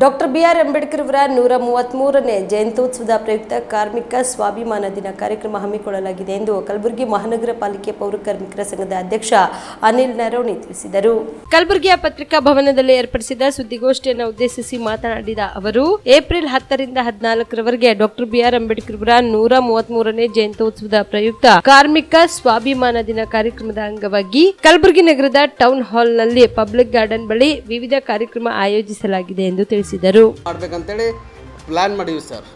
Doctor B R Ambedkar ಅವರ ನೂರ ಮೂವತ್ತ್ಮೂರನೇ ಜಯಂತ್ಯೋತ್ಸವದ ಪ್ರಯುಕ್ತ ಕಾರ್ಮಿಕ ಸ್ವಾಭಿಮಾನ ದಿನ ಕಾರ್ಯಕ್ರಮ ಹಮ್ಮಿಕೊಳ್ಳಲಾಗಿದೆ ಎಂದು ಕಲಬುರಗಿ ಮಹಾನಗರ ಪಾಲಿಕೆ ಪೌರ ಕಾರ್ಮಿಕರ ಸಂಘದ ಅಧ್ಯಕ್ಷ ಅನಿಲ್ ನರೋಣಿ ತಿಳಿಸಿದರು. ಕಲಬುರಗಿಯ ಪತ್ರಿಕಾ ಭವನದಲ್ಲಿ ಏರ್ಪಡಿಸಿದ ಸುದ್ದಿಗೋಷ್ಠಿಯನ್ನು ಉದ್ದೇಶಿಸಿ ಮಾತನಾಡಿದ ಅವರು, ಏಪ್ರಿಲ್ ಹತ್ತರಿಂದ ಹದಿನಾಲ್ಕರವರೆಗೆ ಡಾಕ್ಟರ್ ಬಿಆರ್ ಅಂಬೇಡ್ಕರ್ ಅವರ ನೂರ ಮೂವತ್ಮೂರನೇ ಜಯಂತ್ಯೋತ್ಸವದ ಪ್ರಯುಕ್ತ ಕಾರ್ಮಿಕ ಸ್ವಾಭಿಮಾನ ದಿನ ಕಾರ್ಯಕ್ರಮದ ಅಂಗವಾಗಿ ಕಲಬುರಗಿ ನಗರದ ಟೌನ್ ಹಾಲ್ನಲ್ಲಿ ಪಬ್ಲಿಕ್ ಗಾರ್ಡನ್ ಬಳಿ ವಿವಿಧ ಕಾರ್ಯಕ್ರಮ ಆಯೋಜಿಸಲಾಗಿದೆ ಎಂದು ತಿಳಿಸಿದರು ಮಾಡ್ಬೇಕಂತೇಳಿ ಪ್ಲ್ಯಾನ್ ಮಾಡಿವಿ ಸರ್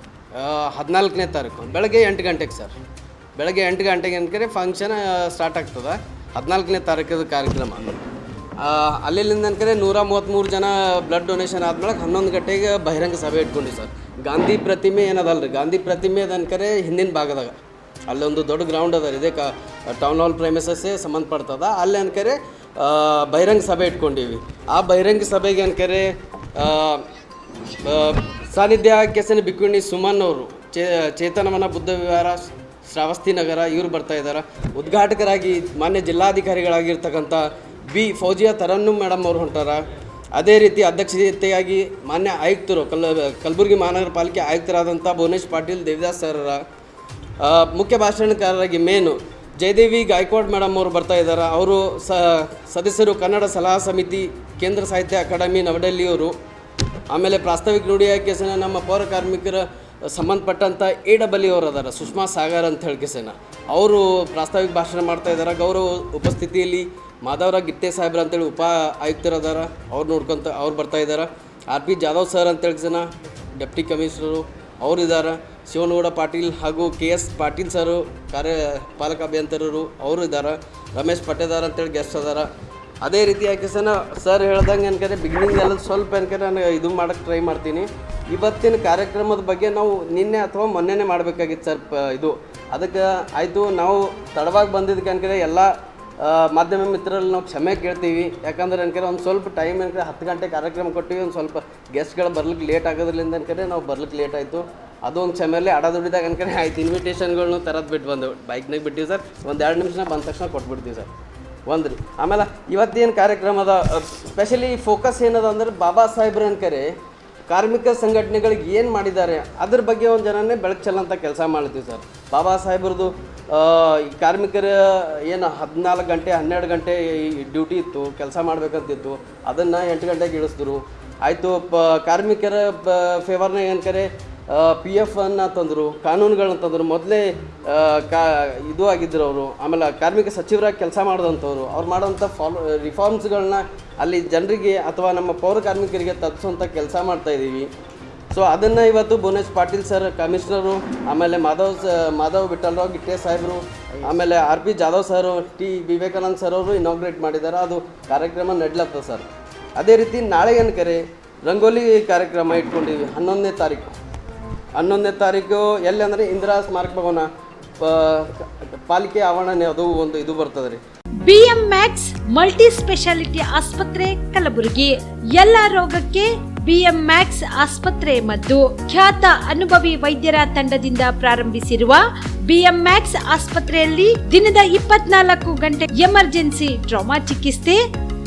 ಹದಿನಾಲ್ಕನೇ ತಾರೀಕು, ಬೆಳಗ್ಗೆ ಎಂಟು ಗಂಟೆಗೆ ಸರ್ ಬೆಳಗ್ಗೆ ಎಂಟು ಗಂಟೆಗೆ ಅಂದ್ಕರೆ ಫಂಕ್ಷನ್ ಸ್ಟಾರ್ಟ್ ಆಗ್ತದೆ. ಹದಿನಾಲ್ಕನೇ ತಾರೀಕದ ಕಾರ್ಯಕ್ರಮ. ಅಲ್ಲಿಂದ ಅನ್ಕರೆ ನೂರ ಮೂವತ್ತ್ಮೂರು ಜನ ಬ್ಲಡ್ ಡೊನೇಷನ್ ಆದ್ಮೇಲೆ ಹನ್ನೊಂದು ಗಂಟೆಗೆ ಬಹಿರಂಗ ಸಭೆ ಇಟ್ಕೊಂಡಿವಿ ಸರ್ ಗಾಂಧಿ ಪ್ರತಿಮೆ ಏನದಲ್ಲ ರೀ ಗಾಂಧಿ ಪ್ರತಿಮೆ ಅನ್ಕರೆ ಹಿಂದಿನ ಭಾಗದಾಗ. ಅಲ್ಲೊಂದು ದೊಡ್ಡ ಗ್ರೌಂಡ್ ಅದ ಇದೇ ಕ ಟೌನ್ ಹಾಲ್ ಪ್ರೈಮಸಸ್ಸೇ ಸಂಬಂಧಪಡ್ತದ. ಅಲ್ಲಿ ಅನ್ಕರೆ ಬಹಿರಂಗ ಸಭೆ ಇಟ್ಕೊಂಡೀವಿ. ಆ ಬಹಿರಂಗ ಸಭೆಗೆ ಅನ್ಕರೆ ಸಾನ್ನಿಧ್ಯ ಕೆಸನ್ ಬಿಕ್ವಿಣಿ ಸುಮನ್ ಅವರು ಚೇತನವನ ಬುದ್ಧ ವಿಹಾರ, ಶ್ರಾವಸ್ತಿ ನಗರ, ಇವರು ಬರ್ತಾ ಇದ್ದಾರೆ ಉದ್ಘಾಟಕರಾಗಿ ಮಾನ್ಯ ಜಿಲ್ಲಾಧಿಕಾರಿಗಳಾಗಿರ್ತಕ್ಕಂಥ ಬಿ ಫೌಜಿಯಾ ತರನ್ನು ಮೇಡಮ್ ಅವರು ಹೊಂಟಾರ. ಅದೇ ರೀತಿ ಅಧ್ಯಕ್ಷತೆಯಾಗಿ ಮಾನ್ಯ ಆಯುಕ್ತರು, ಕಲ್, ಕಲಬುರಗಿ ಮಹಾನಗರ ಪಾಲಿಕೆ ಆಯುಕ್ತರಾದಂಥ ಭುವನೇಶ್ ಪಾಟೀಲ್, ದೇವಿದಾಸ್ ಸರ್ರ ಮುಖ್ಯ ಭಾಷಣಕಾರರಾಗಿ ಮೇನು ಜಯದೇವಿ ಗಾಯಕ್ವಾಡ್ ಮೇಡಮ್ ಅವರು ಬರ್ತಾ ಇದ್ದಾರೆ ಅವರು ಸದಸ್ಯರು ಕನ್ನಡ ಸಲಹಾ ಸಮಿತಿ, ಕೇಂದ್ರ ಸಾಹಿತ್ಯ ಅಕಾಡೆಮಿ, ನವದೆಹಲಿಯವರು. ಆಮೇಲೆ ಪ್ರಾಸ್ತಾವಿಕ ನುಡಿಯ ಕೇಸನ ನಮ್ಮ ಪೌರ ಕಾರ್ಮಿಕರ ಸಂಬಂಧಪಟ್ಟಂಥ ಎ ಡಬಲ್ ಅವರು ಅದಾರ, ಸುಷ್ಮಾ ಸಾಗರ್ ಅಂತ ಹೇಳಿ ಕೇಸನ ಅವರು ಪ್ರಾಸ್ತಾವಿಕ ಭಾಷಣ ಮಾಡ್ತಾ ಇದ್ದಾರೆ ಗೌರವ ಉಪಸ್ಥಿತಿಯಲ್ಲಿ ಮಾಧವರ ಗಿಟ್ಟೆ ಸಾಹೇಬ್ರ ಅಂತೇಳಿ ಉಪ ಆಯುಕ್ತರು ಅದಾರ, ಅವ್ರು ನೋಡ್ಕೊಂತ ಅವ್ರು ಬರ್ತಾ ಇದ್ದಾರೆ ಆರ್ ಪಿ ಜಾಧವ್ ಸರ್ ಅಂತೇಳಿ ಜನ ಡೆಪ್ಟಿ ಕಮಿಷನರು ಅವರು ಇದ್ದಾರೆ ಶಿವನಗೌಡ ಪಾಟೀಲ್ ಹಾಗೂ ಕೆ ಎಸ್ ಪಾಟೀಲ್ ಸರು ಕಾರ್ಯ ಪಾಲಕ ಅಭಿಯಂತರರು ಅವರು ಇದ್ದಾರೆ ರಮೇಶ್ ಪಟೇದಾರ್ ಅಂತೇಳಿ ಗೆಸ್ಟ್ ಅದಾರ. ಅದೇ ರೀತಿ ಯಾಕೆ ಸನ ಸರ್ ಹೇಳ್ದಂಗೆ ಅನ್ಕರೆ ಬಿಗಿನಿಂಗ್ ಎಲ್ಲ ಸ್ವಲ್ಪ ಅನ್ಕರೆ ನಾನು ಇದು ಮಾಡೋಕ್ಕೆ ಟ್ರೈ ಮಾಡ್ತೀನಿ. ಇವತ್ತಿನ ಕಾರ್ಯಕ್ರಮದ ಬಗ್ಗೆ ನಾವು ನಿನ್ನೆ ಅಥವಾ ಮೊನ್ನೆನೇ ಮಾಡಬೇಕಾಗಿತ್ತು ಸರ್ ಇದು. ಅದಕ್ಕೆ ಆಯಿತು, ನಾವು ತಡವಾಗಿ ಬಂದಿದ್ದಕ್ಕೆ ಅನ್ಕರೆ ಎಲ್ಲ ಮಾಧ್ಯಮ ಮಿತ್ರರಲ್ಲಿ ನಾವು ಕ್ಷಮೆ ಕೇಳ್ತೀವಿ. ಯಾಕಂದ್ರೆ ಅನ್ಕರೆ ಒಂದು ಸ್ವಲ್ಪ ಟೈಮ್ ಅನ್ಕರೆ ಹತ್ತು ಗಂಟೆ ಕಾರ್ಯಕ್ರಮ ಕೊಟ್ಟಿವಿ, ಒಂದು ಸ್ವಲ್ಪ ಗೆಸ್ಟ್ಗಳು ಬರ್ಲಿಕ್ಕೆ ಲೇಟ್ ಆಗೋದ್ರಿಂದ ಅನ್ಕರೆ ನಾವು ಬರ್ಲಿಕ್ಕೆ ಲೇಟ್ ಆಯಿತು. ಅದೊಂದು ಕ್ಷಮೆಯಲ್ಲಿ ಅಡ ದುಡಿದಾಗ ಅನ್ಕರೆ ಆಯ್ತು ಇನ್ವಿಟೇಷನ್ಗಳ್ನು ತರದ್ ಬಿಟ್ಟು ಬಂದು ಬೈಕ್ನಾಗ ಬಿಟ್ಟಿವಿ ಸರ್, ಒಂದು ಎರಡು ನಿಮಿಷ ಬಂದ ತಕ್ಷಣ ಕೊಟ್ಬಿಡ್ತೀವಿ ಸರ್. ಒಂದು ರೀ ಆಮೇಲೆ ಇವತ್ತೇನು ಕಾರ್ಯಕ್ರಮದ ಸ್ಪೆಷಲಿ ಫೋಕಸ್ ಏನದ ಅಂದ್ರೆ ಬಾಬಾ ಸಾಹೇಬ್ರ ಅನ್ಕರೆ ಕಾರ್ಮಿಕ ಸಂಘಟನೆಗಳಿಗೆ ಏನು ಮಾಡಿದ್ದಾರೆ? ಅದ್ರ ಬಗ್ಗೆ ಒಂದು ಜನನೇ ಬೆಳಕು ಚೆಲ್ಲಂಥ ಕೆಲಸ ಮಾಡ್ತೀವಿ ಸರ್. ಬಾಬಾ ಸಾಹೇಬ್ರದ್ದು ಕಾರ್ಮಿಕರ ಏನು ಹದಿನಾಲ್ಕು ಗಂಟೆ, ಹನ್ನೆರಡು ಗಂಟೆ ಡ್ಯೂಟಿ ಇತ್ತು, ಕೆಲಸ ಮಾಡಬೇಕಂತಿತ್ತು. ಅದನ್ನು ಎಂಟು ಗಂಟೆಗೆ ಇಳಿಸಿದ್ರು. ಆಯಿತು, ಪ, ಕಾರ್ಮಿಕರ ಫೇವರ್ನ ಏನು ಏನಕರೆ ಪಿ ಅನ್ನು ತಂದರು ಕಾನೂನುಗಳನ್ನ ತಂದರು, ಮೊದಲೇ ಕಾ, ಇದು ಆಗಿದ್ದರು ಅವರು. ಆಮೇಲೆ ಕಾರ್ಮಿಕ ಸಚಿವರಾಗಿ ಕೆಲಸ ಮಾಡಿದಂಥವ್ರು. ಅವ್ರು ಮಾಡೋಂಥ ಫಾಲೋ ರಿಫಾರ್ಮ್ಸ್ಗಳನ್ನ ಅಲ್ಲಿ ಜನರಿಗೆ ಅಥವಾ ನಮ್ಮ ಪೌರ ಕಾರ್ಮಿಕರಿಗೆ ತಲುಪಿಸುವಂಥ ಕೆಲಸ ಮಾಡ್ತಾ ಇದ್ದೀವಿ. ಸೊ ಅದನ್ನು ಇವತ್ತು ಭುವನೇಶ್ ಪಾಟೀಲ್ ಸರ್, ಕಮಿಷನರು, ಆಮೇಲೆ ಮಾಧವ್ ಸ, ಮಾಧವ್ ಬಿಠಲ್ರಾವ್ ಗಿಟ್ಟೆ ಸಾಹೇಬರು, ಆಮೇಲೆ R P Jadhav sir, T Vivekanand sir ಅವರು ಇನಾಗ್ರೇಟ್ ಮಾಡಿದ್ದಾರೆ. ಅದು ಕಾರ್ಯಕ್ರಮ ನಡ್ಲತ್ತ ಸರ್. ಅದೇ ರೀತಿ ನಾಳೆ ಏನು ಕರೆ, ರಂಗೋಲಿ ಕಾರ್ಯಕ್ರಮ ಇಟ್ಕೊಂಡಿದ್ವಿ ಹನ್ನೊಂದನೇ ತಾರೀಕು. ಹನ್ನೊಂದನೇ ತಾರೀಕು ಎಲ್ಲಿ ಅಂದರೆ ಇಂದಿರಾ ಸ್ಮಾರಕ ಭವನ ಪಾಲಿಕೆ ಆವರಣ ಅದು ಒಂದು ಇದು ಬರ್ತದೆ ರೀ ಬಿಎಂ ಮ್ಯಾಕ್ಸ್ ಮಲ್ಟಿ ಸ್ಪೆಷಾಲಿಟಿ ಆಸ್ಪತ್ರೆ ಕಲಬುರಗಿ. ಎಲ್ಲ ರೋಗಕ್ಕೆ ಬಿಎಂ ಮ್ಯಾಕ್ಸ್ ಆಸ್ಪತ್ರೆ ಮತ್ತು ಖ್ಯಾತ ಅನುಭವಿ ವೈದ್ಯರ ತಂಡದಿಂದ ಪ್ರಾರಂಭಿಸಿರುವ ಬಿಎಂ ಮ್ಯಾಕ್ಸ್ ಆಸ್ಪತ್ರೆಯಲ್ಲಿ ದಿನದ ಇಪ್ಪತ್ನಾಲ್ಕು ಗಂಟೆ ಎಮರ್ಜೆನ್ಸಿ ಟ್ರಾಮಾ ಚಿಕಿತ್ಸೆ